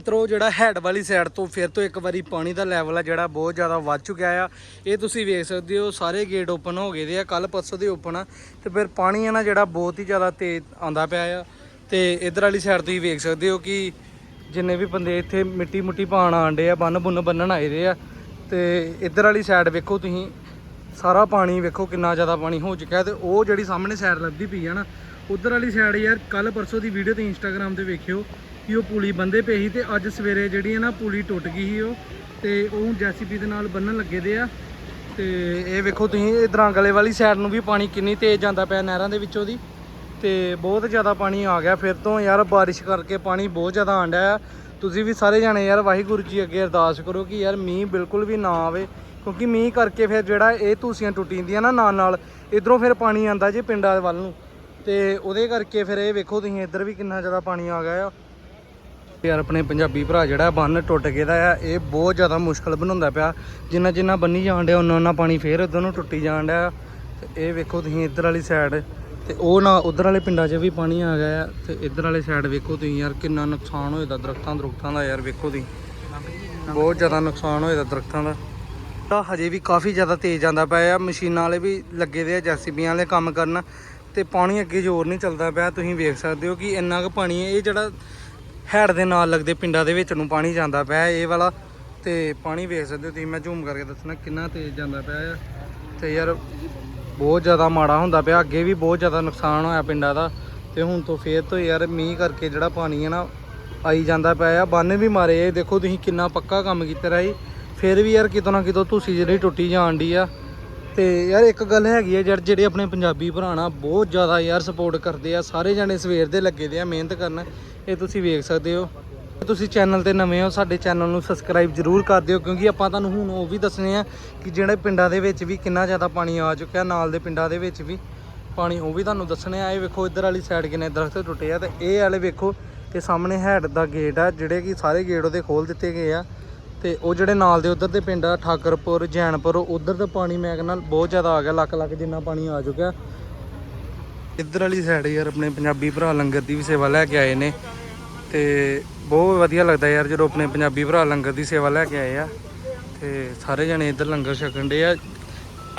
ਮਿੱਤਰੋ, ਜਿਹੜਾ ਹੈਡ ਵਾਲੀ ਸਾਈਡ ਤੋਂ ਫਿਰ ਤੋਂ ਇੱਕ ਵਾਰੀ ਪਾਣੀ ਦਾ ਲੈਵਲ ਆ ਜਿਹੜਾ ਬਹੁਤ ਜ਼ਿਆਦਾ ਵੱਧ ਚੁੱਕਿਆ ਆ। ਇਹ ਤੁਸੀਂ ਵੇਖ ਸਕਦੇ ਹੋ, ਸਾਰੇ ਗੇਟ ਓਪਨ ਹੋ ਗਏ ਦੇ ਆ ਕੱਲ ਪਰਸੋਂ ਦੇ ਓਪਨ ਆ। ਤੇ ਫਿਰ ਪਾਣੀ ਆ ਨਾ ਜਿਹੜਾ ਬਹੁਤ ਹੀ ਜ਼ਿਆਦਾ ਤੇਜ਼ ਆਂਦਾ ਪਿਆ ਆ। ਤੇ ਇਧਰ ਵਾਲੀ ਸਾਈਡ ਤੁਸੀਂ ਵੇਖ ਸਕਦੇ ਹੋ ਕਿ ਜਿੰਨੇ ਵੀ ਬੰਦੇ ਇੱਥੇ ਮਿੱਟੀ ਮੁੱਟੀ ਪਾਣ ਆਂਡੇ ਆ ਬੰਨ ਬੁੰਨ ਬੰਨਣ ਆਏ ਦੇ ਆ। ਤੇ ਇਧਰ ਵਾਲੀ ਸਾਈਡ ਵੇਖੋ ਤੁਸੀਂ, ਸਾਰਾ ਪਾਣੀ ਵੇਖੋ ਕਿੰਨਾ ਜ਼ਿਆਦਾ ਪਾਣੀ ਹੋ ਚੁੱਕਿਆ ਤੇ ਉਹ ਜਿਹੜੀ ਸਾਹਮਣੇ ਸਾਈਡ ਲੱਭਦੀ ਪਈ ਆ ਨਾ, ਉਧਰ ਵਾਲੀ ਸਾਈਡ ਯਾਰ ਕੱਲ ਪਰਸੋਂ ਦੀ ਵੀਡੀਓ ਤੇ ਇੰਸਟਾਗ੍ਰam ਤੇ ਵੇਖਿਓ ਕਿ ਉਹ ਪੁਲੀ ਬੰਦੇ ਪਏ ਸੀ ਤੇ ਅੱਜ ਸਵੇਰੇ ਜਿਹੜੀ ਹੈ ਨਾ ਪੁਲੀ ਟੁੱਟ ਗਈ ਸੀ ਉਹ ਤੇ ਉਹ ਜੈਸੀਪੀ ਦੇ ਨਾਲ ਬੰਨਣ ਲੱਗੇ ਦੇ ਆ। ਤੇ ਇਹ ਵੇਖੋ ਤੁਸੀਂ, ਇਹ ਦਰਾਂਗਲੇ ਵਾਲੀ ਸਾਈਡ ਨੂੰ ਵੀ ਪਾਣੀ ਕਿੰਨੀ ਤੇਜ਼ ਜਾਂਦਾ ਪਿਆ ਨਹਿਰਾਂ ਦੇ ਵਿੱਚੋਂ ਦੀ। ਤੇ ਬਹੁਤ ਜ਼ਿਆਦਾ ਪਾਣੀ ਆ ਗਿਆ। ਫਿਰ ਤੋਂ ਯਾਰ ਬਾਰਿਸ਼ ਕਰਕੇ ਪਾਣੀ ਬਹੁਤ ਜ਼ਿਆਦਾ ਆਂਡਿਆ ਆ। ਤੁਸੀਂ ਵੀ ਸਾਰੇ ਜਾਣੇ ਯਾਰ ਵਾਹਿਗੁਰੂ ਜੀ ਅੱਗੇ ਅਰਦਾਸ ਕਰੋ ਕਿ ਯਾਰ ਮੀਂਹ ਬਿਲਕੁਲ ਵੀ ਨਾ ਆਵੇ। ਕਿਉਂਕਿ ਮੀਂਹ ਕਰਕੇ ਫਿਰ ਜਿਹੜਾ ਇਹ ਧੂਸੀਆਂ ਟੁੱਟੀ ਜਾਂਦੀਆਂ ਨਾ ਨਾਲ ਨਾਲ, ਇਧਰੋਂ ਫਿਰ ਪਾਣੀ ਆਂਦਾ ਜੇ ਪਿੰਡਾਂ ਵੱਲ ਨੂੰ। ਤੇ ਉਹਦੇ ਕਰਕੇ ਫਿਰ ਇਹ ਵੇਖੋ ਤੁਸੀਂ ਇੱਧਰ ਵੀ ਕਿੰਨਾ ਜ਼ਿਆਦਾ ਪਾਣੀ ਆ ਗਿਆ ਆ। ਯਾਰ ਆਪਣੇ ਪੰਜਾਬੀ ਭਰਾ ਜਿਹੜਾ ਬੰਨ ਟੁੱਟ ਗਿਆ ਦਾ ਆ। ਇਹ ਬਹੁਤ ਜ਼ਿਆਦਾ ਮੁਸ਼ਕਲ ਬਣਾਉਂਦਾ ਪਿਆ। ਜਿੰਨਾ ਜਿੰਨਾ ਬੰਨੀ ਜਾਣ ਡਿਆ ਉਹਨਾਂ ਉਹਨਾਂ ਪਾਣੀ ਫੇਰ ਉਧਰ ਨੂੰ ਟੁੱਟੀ ਜਾਣ ਡਿਆ। ਤੇ ਇਹ ਵੇਖੋ ਤੁਸੀਂ ਇੱਧਰ ਵਾਲੀ ਸਾਈਡ ਤੇ ਉਹ ਨਾ ਉਧਰ ਵਾਲੇ ਪਿੰਡਾਂ 'ਚ ਵੀ ਪਾਣੀ ਆ ਗਿਆ ਆ। ਤੇ ਇੱਧਰ ਵਾਲੇ ਸਾਈਡ ਵੇਖੋ ਤੁਸੀਂ ਯਾਰ, ਕਿੰਨਾ ਨੁਕਸਾਨ ਹੋਇਆ ਦਰਖਤਾਂ ਦਰਖਤਾਂ ਦਾ ਯਾਰ, ਵੇਖੋ ਤੁਸੀਂ। ਬਹੁਤ ਜ਼ਿਆਦਾ ਨੁਕਸਾਨ ਹੋਇਆ ਦਰਖਤਾਂ ਦਾ। ਤਾਂ ਹਜੇ ਵੀ ਕਾਫੀ ਜ਼ਿਆਦਾ ਤੇਜ਼ ਜਾਂਦਾ ਪਿਆ ਆ। ਮਸ਼ੀਨਾਂ ਵਾਲੇ ਵੀ ਲੱਗੇ ਦੇ ਆ, ਜੈਸੀਬੀਆਂ ਵਾਲੇ ਕੰਮ ਕਰਨ। ਤੇ ਪਾਣੀ ਅੱਗੇ ਜ਼ੋਰ ਨਹੀਂ ਚੱਲਦਾ ਪਿਆ। ਤੁਸੀਂ ਵੇਖ ਸਕਦੇ ਹੋ ਕਿ ਇੰਨਾ ਕੁ ਪਾਣੀ ਹੈ ਇਹ ਜਿਹੜਾ ਹੈੜ ਦੇ ਨਾਲ ਲੱਗਦੇ ਪਿੰਡਾਂ ਦੇ ਵਿੱਚ ਨੂੰ ਪਾਣੀ ਜਾਂਦਾ ਪਿਆ ਇਹ ਵਾਲਾ ਤੇ ਪਾਣੀ ਵੇਖ ਸਕਦੇ ਹੋ ਤੁਸੀਂ, ਮੈਂ ਝੂਮ ਕਰਕੇ ਦੱਸਣਾ ਕਿੰਨਾ ਤੇਜ਼ ਜਾਂਦਾ ਪਿਆ ਆ। ਤੇ ਯਾਰ ਬਹੁਤ ਜ਼ਿਆਦਾ ਮਾੜਾ ਹੁੰਦਾ ਪਿਆ, ਅੱਗੇ ਵੀ ਬਹੁਤ ਜ਼ਿਆਦਾ ਨੁਕਸਾਨ ਹੋਇਆ ਪਿੰਡਾਂ ਦਾ। ਤੇ ਹੁਣ ਤੋਂ ਫੇਰ ਤੋਂ ਯਾਰ ਮੀਂਹ ਕਰਕੇ ਜਿਹੜਾ ਪਾਣੀ ਹੈ ਨਾ ਆਈ ਜਾਂਦਾ ਪਿਆ ਆ, ਬੰਨ ਵੀ ਮਾਰੇ ਇਹ ਦੇਖੋ ਤੁਸੀਂ ਕਿੰਨਾ ਪੱਕਾ ਕੰਮ ਕੀਤਾ ਰਹੀ ਫਿਰ ਵੀ ਯਾਰ ਕਿਤੋਂ ਨਾ ਕਿਤੋਂ ਤੁਸੀਂ ਜਿਹੜੀ ਟੁੱਟੀ ਜਾਣ ਦੀ ਆ। ਤੇ ਯਾਰ ਇੱਕ ਗੱਲ ਹੈਗੀ ਆ, ਯਾਰ ਜਿਹੜੇ ਆਪਣੇ ਪੰਜਾਬੀ ਭਰਾਣਾ ਬਹੁਤ ਜ਼ਿਆਦਾ ਯਾਰ ਸਪੋਰਟ ਕਰਦੇ ਆ, ਸਾਰੇ ਜਾਣੇ ਸਵੇਰ ਦੇ ਲੱਗੇ ਦੇ ਆ ਮਿਹਨਤ ਕਰਨ। ਇਹ ਤੁਸੀਂ ਵੇਖ ਸਕਦੇ ਹੋ। ਤੁਸੀਂ ਚੈਨਲ ਤੇ ਨਵੇਂ ਹੋ, ਸਾਡੇ ਚੈਨਲ ਨੂੰ ਸਬਸਕ੍ਰਾਈਬ ਜਰੂਰ ਕਰ ਦਿਓ, ਕਿਉਂਕਿ ਆਪਾਂ ਤੁਹਾਨੂੰ ਹੁਣ ਉਹ ਵੀ ਦੱਸਣੇ ਆ ਕਿ ਜਿਹੜੇ ਪਿੰਡਾਂ ਦੇ ਵਿੱਚ ਵੀ ਕਿੰਨਾ ਜ਼ਿਆਦਾ ਪਾਣੀ ਆ ਚੁੱਕਿਆ, ਨਾਲ ਦੇ ਪਿੰਡਾਂ ਦੇ ਵਿੱਚ ਵੀ ਪਾਣੀ, ਉਹ ਵੀ ਤੁਹਾਨੂੰ ਦੱਸਣੇ ਆ। ਇਹ ਵੇਖੋ, ਇੱਧਰ ਵਾਲੀ ਸਾਈਡ ਕਿੰਨੇ ਦਰਖਤ ਟੁੱਟੇ ਆ ਤੇ ਇਹ ਵਾਲੇ ਵੇਖੋ ਇਹ ਸਾਹਮਣੇ ਹੈਡ ਦਾ ਗੇਟ ਆ, ਜਿਹੜੇ ਕਿ ਸਾਰੇ ਗੇਟ ਉਹਦੇ ਖੋਲ ਦਿੱਤੇ ਗਏ ਆ। ਤੇ ਉਹ ਜਿਹੜੇ ਨਾਲ ਦੇ ਉਧਰ ਦੇ ਪਿੰਡ ਆ, ਠਾਕਰਪੁਰ, ਜੈਨਪੁਰ, ਉਧਰ ਦਾ ਪਾਣੀ ਮੈਂ ਕਹਿੰਦਾ ਬਹੁਤ ਜ਼ਿਆਦਾ ਆ ਗਿਆ, ਲੱਖ ਲੱਖ ਜਿੰਨਾ ਪਾਣੀ ਆ ਚੁੱਕਿਆ। ਇੱਧਰ ਵਾਲੀ ਸਾਈਡ ਯਾਰ, ਆਪਣੇ ਪੰਜਾਬੀ ਭਰਾ ਲੰਗਰ ਦੀ ਵੀ ਸੇਵਾ ਲੈ ਕੇ ਆਏ ਨੇ। ਤੇ ਬਹੁਤ ਵਧੀਆ ਲੱਗਦਾ ਯਾਰ ਜਦੋਂ ਆਪਣੇ ਪੰਜਾਬੀ ਭਰਾ ਲੰਗਰ ਦੀ ਸੇਵਾ ਲੈ ਕੇ ਆਏ ਆ। ਤੇ ਸਾਰੇ ਜਣੇ ਇੱਧਰ ਲੰਗਰ ਛਕਣ ਦੇ ਆ।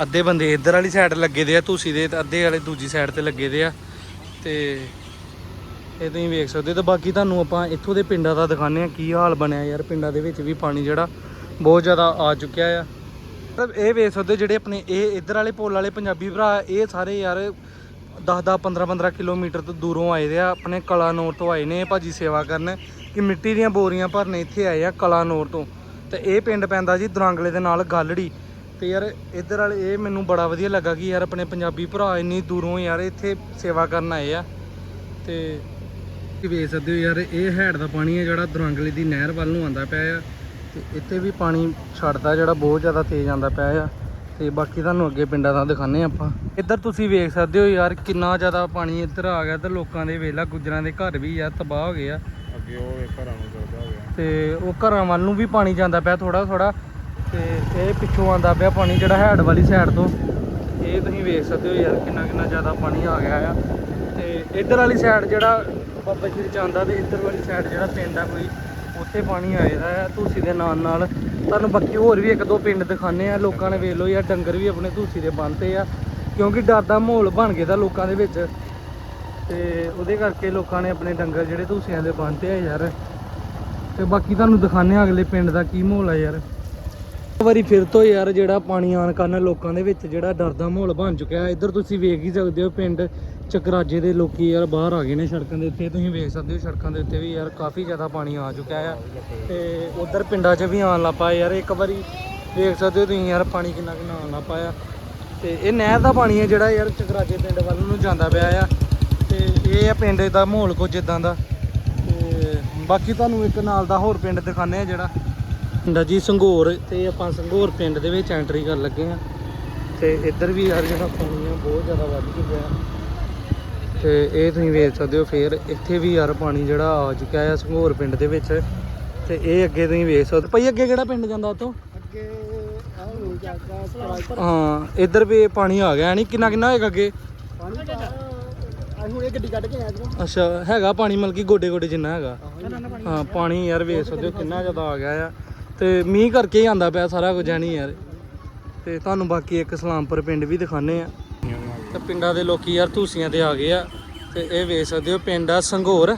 ਅੱਧੇ ਬੰਦੇ ਇੱਧਰ ਵਾਲੀ ਸਾਈਡ ਲੱਗੇ ਦੇ ਆ, ਤੁਸੀਂ ਦੇ ਤੇ ਅੱਧੇ ਵਾਲੇ ਦੂਜੀ ਸਾਈਡ ਤੇ ਲੱਗੇ ਦੇ ਆ। ਤੇ ਇਹ ਤੁਸੀਂ ਵੇਖ ਸਕਦੇ ਹੋ ਤੇ ਬਾਕੀ ਤੁਹਾਨੂੰ ਆਪਾਂ ਇੱਥੋਂ ਦੇ ਪਿੰਡਾਂ ਦਾ ਦਿਖਾਉਂਦੇ ਆ ਕੀ ਹਾਲ ਬਣਿਆ ਯਾਰ। ਪਿੰਡਾਂ ਦੇ ਵਿੱਚ ਵੀ ਪਾਣੀ ਜਿਹੜਾ ਬਹੁਤ ਜ਼ਿਆਦਾ ਆ ਚੁੱਕਿਆ ਆ। ਮਤਲਬ ਇਹ ਵੇਖ ਸਕਦੇ ਜਿਹੜੇ ਆਪਣੇ ਇਹ ਇੱਧਰ ਵਾਲੇ ਪੁੱਲ ਵਾਲੇ ਪੰਜਾਬੀ ਭਰਾ, ਇਹ ਸਾਰੇ ਯਾਰ 10 10 15 15 ਕਿਲੋਮੀਟਰ ਤੋਂ ਦੂਰੋਂ ਆਏ ਦੇ ਆ, ਆਪਣੇ ਕਲਾਨੌਰ ਤੋਂ ਆਏ ਨੇ, ਇਹ ਭਾਜੀ ਸੇਵਾ ਕਰਨ, ਕਿ ਮਿੱਟੀ ਦੀਆਂ ਬੋਰੀਆਂ ਭਰਨੇ ਇੱਥੇ ਆਏ ਆ ਕਲਾਨੌਰ ਤੋਂ। ਤੇ ਇਹ ਪਿੰਡ ਪੈਂਦਾ ਜੀ ਦਰਾਂਗਲੇ ਦੇ ਨਾਲ ਗਾਲੜੀ। ਤੇ ਯਾਰ ਇੱਧਰ ਵਾਲੇ, ਇਹ ਮੈਨੂੰ ਬੜਾ ਵਧੀਆ ਲੱਗਾ ਕਿ ਯਾਰ ਆਪਣੇ ਪੰਜਾਬੀ ਭਰਾ ਇੰਨੀ ਦੂਰੋਂ ਯਾਰ ਇੱਥੇ ਸੇਵਾ ਕਰਨ ਆਏ ਆ। ਤੇ ਵੇਖ ਸਕਦੇ ਹੋ ਯਾਰ, ਇਹ ਹੈਡ ਦਾ ਪਾਣੀ ਹੈ ਜਿਹੜਾ ਦੁਰੰਗਲੇ ਦੀ ਨਹਿਰ ਵੱਲ ਨੂੰ ਆਂਦਾ ਪਿਆ ਆ। ਤੇ ਇੱਥੇ ਵੀ ਪਾਣੀ ਛੱਡਦਾ ਜਿਹੜਾ ਬਹੁਤ ਜ਼ਿਆਦਾ ਤੇਜ਼ ਆਂਦਾ ਪਿਆ ਆ। ਤੇ ਬਾਕੀ ਤੁਹਾਨੂੰ ਅੱਗੇ ਪਿੰਡਾਂ ਦਾ ਦਿਖਾਣੇ ਆਪਾਂ। ਇੱਧਰ ਤੁਸੀਂ ਵੇਖ ਸਕਦੇ ਹੋ ਯਾਰ ਕਿੰਨਾ ਜ਼ਿਆਦਾ ਪਾਣੀ ਇੱਧਰ ਆ ਗਿਆ ਤੇ ਲੋਕਾਂ ਦੇ ਵੇਲਾ ਗੁਜਰਾਂ ਦੇ ਘਰ ਵੀ ਯਾਰ ਤਬਾਹ ਹੋ ਗਏ ਆ। ਅੱਗੇ ਉਹ ਘਰਾਂ ਨੂੰ ਚਲਦਾ ਹੋ ਗਿਆ। ਤੇ ਉਹ ਘਰਾਂ ਵੱਲ ਨੂੰ ਵੀ ਪਾਣੀ ਜਾਂਦਾ ਪਿਆ ਥੋੜਾ ਥੋੜਾ ਤੇ ਇਹ ਪਿੱਛੋਂ ਆਂਦਾ ਪਿਆ ਪਾਣੀ ਜਿਹੜਾ ਹੈਡ ਵਾਲੀ ਸਾਈਡ ਤੋਂ। ਇਹ ਤੁਸੀਂ ਵੇਖ ਸਕਦੇ ਹੋ ਯਾਰ ਕਿੰਨਾ ਕਿੰਨਾ ਜ਼ਿਆਦਾ ਪਾਣੀ ਆ ਗਿਆ ਆ। ਤੇ ਇੱਧਰ ਵਾਲੀ ਸਾਈਡ ਜਿਹੜਾ ਬਾਬਾ ਜੀ ਚਾਂਦਾ ਤੇ ਇੱਧਰ ਵਾਲੀ ਸਾਈਡ ਜਿਹੜਾ ਪਿੰਡ ਆ ਕੋਈ ਉੱਥੇ ਪਾਣੀ ਆਏਦਾ ਹੈ ਧੂਸੀ ਦੇ ਨਾਲ ਨਾਲ। ਤੁਹਾਨੂੰ ਬਾਕੀ ਹੋਰ ਵੀ ਇੱਕ ਦੋ ਪਿੰਡ ਦਿਖਾਣੇ ਆ ਲੋਕਾਂ ਨੇ ਵੇਖ ਲਓ ਯਾਰ, ਡੰਗਰ ਵੀ ਆਪਣੇ ਧੂਸੀ ਦੇ ਬੰਨਤੇ ਆ। ਕਿਉਂਕਿ ਡਰ ਦਾ ਮਾਹੌਲ ਬਣ ਗਿਆ ਦਾ ਲੋਕਾਂ ਦੇ ਵਿੱਚ। ਤੇ ਉਹਦੇ ਕਰਕੇ ਲੋਕਾਂ ਨੇ ਆਪਣੇ ਡੰਗਰ ਜਿਹੜੇ ਧੂਸੀਆਂ ਦੇ ਬੰਨਤੇ ਆ ਯਾਰ। ਤੇ ਬਾਕੀ ਤੁਹਾਨੂੰ ਦਿਖਾਣੇ ਆ ਅਗਲੇ ਪਿੰਡ ਦਾ ਕੀ ਮਾਹੌਲ ਆ ਯਾਰ। ਵਾਰੀ ਫਿਰ ਤੋਂ ਯਾਰ ਜਿਹੜਾ ਪਾਣੀ ਆਣ ਕਾਰਨ ਲੋਕਾਂ ਦੇ ਵਿੱਚ ਜਿਹੜਾ ਡਰ ਦਾ ਮਾਹੌਲ ਬਣ ਚੁੱਕਿਆ ਇੱਧਰ ਤੁਸੀਂ ਵੇਖ ਹੀ ਸਕਦੇ ਹੋ ਪਿੰਡ ਚਕਰਾਜੇ ਦੇ ਲੋਕੀ ਯਾਰ ਬਾਹਰ ਆ ਗਏ ਨੇ ਸੜਕਾਂ ਦੇ ਉੱਤੇ। ਤੁਸੀਂ ਵੇਖ ਸਕਦੇ ਹੋ ਸੜਕਾਂ ਦੇ ਉੱਤੇ ਵੀ ਯਾਰ ਕਾਫੀ ਜ਼ਿਆਦਾ ਪਾਣੀ ਆ ਚੁੱਕਿਆ ਆ। ਤੇ ਉਧਰ ਪਿੰਡਾਂ 'ਚ ਵੀ ਆਣ ਲੱਗ ਪਿਆ ਯਾਰ। ਇੱਕ ਵਾਰੀ ਵੇਖ ਸਕਦੇ ਹੋ ਤੁਸੀਂ ਯਾਰ ਪਾਣੀ ਕਿੰਨਾ ਕਿੰਨਾ ਆਉਣ ਲੱਗ ਪਿਆ ਤੇ ਇਹ ਨਹਿਰ ਦਾ ਪਾਣੀ ਹੈ ਜਿਹੜਾ ਯਾਰ ਚਕਰਾਜੇ ਪਿੰਡ ਵੱਲ ਨੂੰ ਜਾਂਦਾ ਪਿਆ ਆ। ਤੇ ਇਹ ਆ ਪਿੰਡ ਦਾ ਮਾਹੌਲ ਕੁਝ ਇਦਾਂ ਦਾ। ਤੇ ਬਾਕੀ ਤੁਹਾਨੂੰ ਇੱਕ ਨਾਲ ਦਾ ਹੋਰ ਪਿੰਡ ਦਿਖਾਣੇ ਆ ਜਿਹੜਾ ਪਿੰਡ ਜੀ ਸੰਘੋਰ ਤੇ ਆਪਾਂ ਸੰਘੋਰ ਪਿੰਡ ਦੇ ਵਿੱਚ ਐਂਟਰੀ ਕਰਨ ਲੱਗੇ ਆ ਤੇ ਇੱਧਰ ਵੀ ਯਾਰ ਜਿਹੜਾ ਪਾਣੀ ਆ ਬਹੁਤ ਜ਼ਿਆਦਾ ਵੱਧ ਚੁੱਕਿਆ ਤੇ ਇਹ ਤੁਸੀਂ ਵੇਖ ਸਕਦੇ ਹੋ ਫੇਰ ਇੱਥੇ ਵੀ ਯਾਰ ਪਾਣੀ ਜਿਹੜਾ ਆ ਚੁੱਕਿਆ ਆ ਸੰਘੋਰ ਪਿੰਡ ਦੇ ਵਿੱਚ। ਤੇ ਇਹ ਅੱਗੇ ਤੁਸੀਂ ਵੇਖ ਸਕਦੇ ਭਾਈ ਅੱਗੇ ਕਿਹੜਾ ਪਿੰਡ ਜਾਂਦਾ ਉਤੋਂ ਅੱਗੇ ਹੋ ਹਾਂ ਇੱਧਰ ਵੀ ਪਾਣੀ ਆ ਗਿਆ ਨਹੀਂ ਕਿੰਨਾ ਕਿੰਨਾ ਹੋਏਗਾ ਅੱਗੇ? ਪਾਣੀ ਅਸੀਂ ਹੁਣ ਇਹ ਗੱਡੀ ਕੱਢ ਕੇ ਆਏ ਜਦੋਂ ਅੱਛਾ ਹੈਗਾ ਪਾਣੀ ਮਤਲਬ ਕਿ ਗੋਡੇ ਗੋਡੇ ਜਿੰਨਾ ਹੈਗਾ। ਹਾਂ ਪਾਣੀ ਯਾਰ ਵੇਖ ਸਕਦੇ ਹੋ ਕਿੰਨਾ ਜ਼ਿਆਦਾ ਆ ਗਿਆ ਆ। ਤੇ ਮੀਂਹ ਕਰਕੇ ਹੀ ਆਂਦਾ ਪਿਆ ਸਾਰਾ ਕੁਝ ਨਹੀਂ ਯਾਰ। ਤੇ ਤੁਹਾਨੂੰ ਬਾਕੀ ਇੱਕ ਸਲਾਮਪੁਰ ਪਿੰਡ ਵੀ ਦਿਖਾਣੇ ਆ। ਤੇ ਪਿੰਡਾਂ ਦੇ ਲੋਕੀ ਯਾਰ ਧੂਸੀਆਂ ਤੇ ਆ ਗਏ ਆ। ਤੇ ਇਹ ਵੇਖ ਸਕਦੇ ਹੋ ਪਿੰਡ ਆ ਸੰਘੋਰ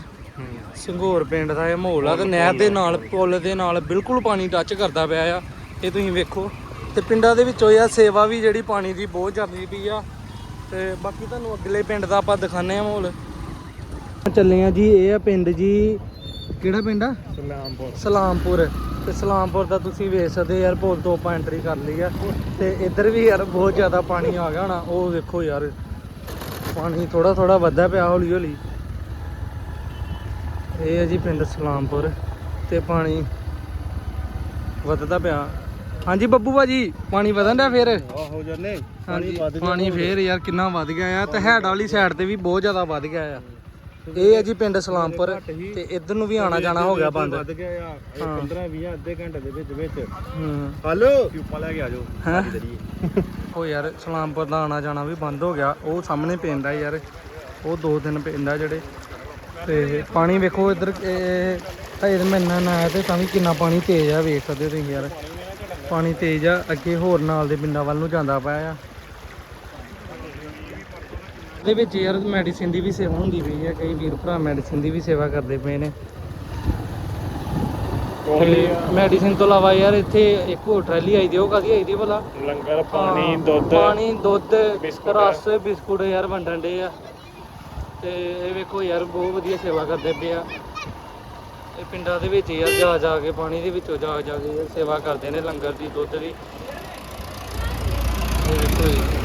ਸੰਘੋਰ ਪਿੰਡ ਦਾ ਇਹ ਮਾਹੌਲ ਆ ਤੇ ਨਹਿਰ ਦੇ ਨਾਲ ਪੁਲ ਦੇ ਨਾਲ ਬਿਲਕੁਲ ਪਾਣੀ ਟੱਚ ਕਰਦਾ ਪਿਆ ਆ। ਇਹ ਤੁਸੀਂ ਵੇਖੋ। ਤੇ ਪਿੰਡਾਂ ਦੇ ਵਿੱਚੋਂ ਯਾਰ ਸੇਵਾ ਵੀ ਜਿਹੜੀ ਪਾਣੀ ਦੀ ਬਹੁਤ ਚੱਲਦੀ ਪਈ ਆ। ਤੇ ਬਾਕੀ ਤੁਹਾਨੂੰ ਅਗਲੇ ਪਿੰਡ ਦਾ ਆਪਾਂ ਦਿਖਾਣੇ ਆ ਮਾਹੌਲ। ਚੱਲੇ ਆ ਜੀ ਇਹ ਆ ਪਿੰਡ ਜੀ ਕਿਹੜਾ ਪਿੰਡ ਆ? ਸਲਾਮਪੁਰ। ਸਲਾਮਪੁਰ। ਤੇ ਸਲਾਮਪੁਰ ਦਾ ਤੁਸੀਂ ਵੇਖ ਸਕਦੇ ਯਾਰ ਪੁਲ ਤੋਂ ਆਪਾਂ ਐਂਟਰੀ ਕਰ ਲਈ ਆ। ਤੇ ਇੱਧਰ ਵੀ ਯਾਰ ਬਹੁਤ ਜ਼ਿਆਦਾ ਪਾਣੀ ਆ ਗਿਆ ਹੋਣਾ। ਉਹ ਵੇਖੋ ਯਾਰ ਪਾਣੀ ਥੋੜਾ ਥੋੜਾ ਵੱਧਦਾ ਪਿਆ ਹੌਲੀ ਹੌਲੀ ਇਹ ਹੈ ਜੀ ਪਿੰਡ ਸਲਾਮਪੁਰ ਤੇ ਪਾਣੀ ਵੱਧਦਾ ਪਿਆ। ਹਾਂਜੀ ਬੱਬੂ ਭਾਜੀ ਪਾਣੀ ਵਧਣ ਡਿਆ ਫੇਰ? ਆਹੋ ਜੰਨੇ ਪਾਣੀ ਫੇਰ ਯਾਰ ਕਿੰਨਾ ਵੱਧ ਗਿਆ ਆ। ਤੇ ਹੈਡ ਵਾਲੀ ਸਾਈਡ ਤੇ ਵੀ ਬਹੁਤ ਜ਼ਿਆਦਾ ਵੱਧ ਗਿਆ ਆ। ਇਹ ਹੈ ਜੀ ਪਿੰਡ ਸਲਾਮਪੁਰ ਤੇ ਇੱਧਰ ਨੂੰ ਵੀ ਆਣਾ ਜਾਣਾ ਹੋ ਗਿਆ ਬੰਦ। ਵੱਧ ਗਿਆ ਆ ਇਹ ਹਾਂ। 15 20 ਅੱਧੇ ਘੰਟੇ ਦੇ ਵਿੱਚ ਵਿੱਚ। ਹੂੰ। ਹਲੋ। ਕਿਉਪਾ ਲੈ ਕੇ ਆ ਜਾਓ। ਉਹ ਯਾਰ ਸਲਾਮਪੁਰ ਦਾ ਆਣਾ ਜਾਣਾ ਵੀ ਬੰਦ ਹੋ ਗਿਆ। ਉਹ ਸਾਹਮਣੇ ਪੈਂਦਾ ਯਾਰ। ਉਹ ਦੋ ਦਿਨ ਪੈਂਦਾ ਜਿਹੜੇ। ਤੇ ਪਾਣੀ ਵੇਖੋ ਇੱਧਰ ਇਹ ਹਜੇ ਤਾਂ ਮੈਂ ਇੰਨਾ ਨਾ ਆਇਆ ਤੇ ਤਾਂ ਵੀ ਕਿੰਨਾ ਪਾਣੀ ਤੇਜ਼ ਆ ਵੇਖ ਸਕਦੇ ਹੋ ਤੁਸੀਂ ਯਾਰ। ਪਾਣੀ ਤੇਜ਼ ਆ ਅੱਗੇ ਹੋਰ ਨਾਲ ਦੇ ਪਿੰਡਾਂ ਵੱਲ ਨੂੰ ਜਾਂਦਾ ਪਿਆ ਆ। ਇਹਦੇ ਵਿੱਚ ਯਾਰ ਮੈਡੀਸਿਨ ਦੀ ਵੀ ਸੇਵਾ ਹੁੰਦੀ ਪਈ ਹੈ ਕਈ ਵੀਰ ਭਰਾ ਮੈਡੀਸਿਨ ਦੀ ਵੀ ਸੇਵਾ ਕਰਦੇ ਪਏ ਨੇ। ਮੈਡੀਸਿਨ ਤੋਂ ਇਲਾਵਾ ਯਾਰ ਇੱਥੇ ਇੱਕ ਹੋਰ ਟਰੈਲੀ ਆਈ ਦੀ ਉਹ ਕਾਦੀ ਆਈ ਦੀ ਭਲਾ? ਲੰਗਰ ਪਾਣੀ ਦੁੱਧ ਪਾਣੀ ਦੁੱਧ। ਰਸ ਬਿਸਕੁਟ ਯਾਰ ਵੰਡਣ ਦੇ ਆ। ਤੇ ਇਹ ਵੇਖੋ ਯਾਰ ਬਹੁਤ ਵਧੀਆ ਸੇਵਾ ਕਰਦੇ ਪਏ ਆ। ਇਹ ਪਿੰਡਾਂ ਦੇ ਵਿੱਚ ਯਾਰ ਜਾ ਜਾ ਕੇ ਪਾਣੀ ਦੇ ਵਿੱਚੋਂ ਜਾ ਜਾ ਕੇ ਯਾਰ ਸੇਵਾ ਕਰਦੇ ਨੇ ਲੰਗਰ ਦੀ ਦੁੱਧ ਦੀ। ਇਹ ਵੇਖੋ ਜੀ।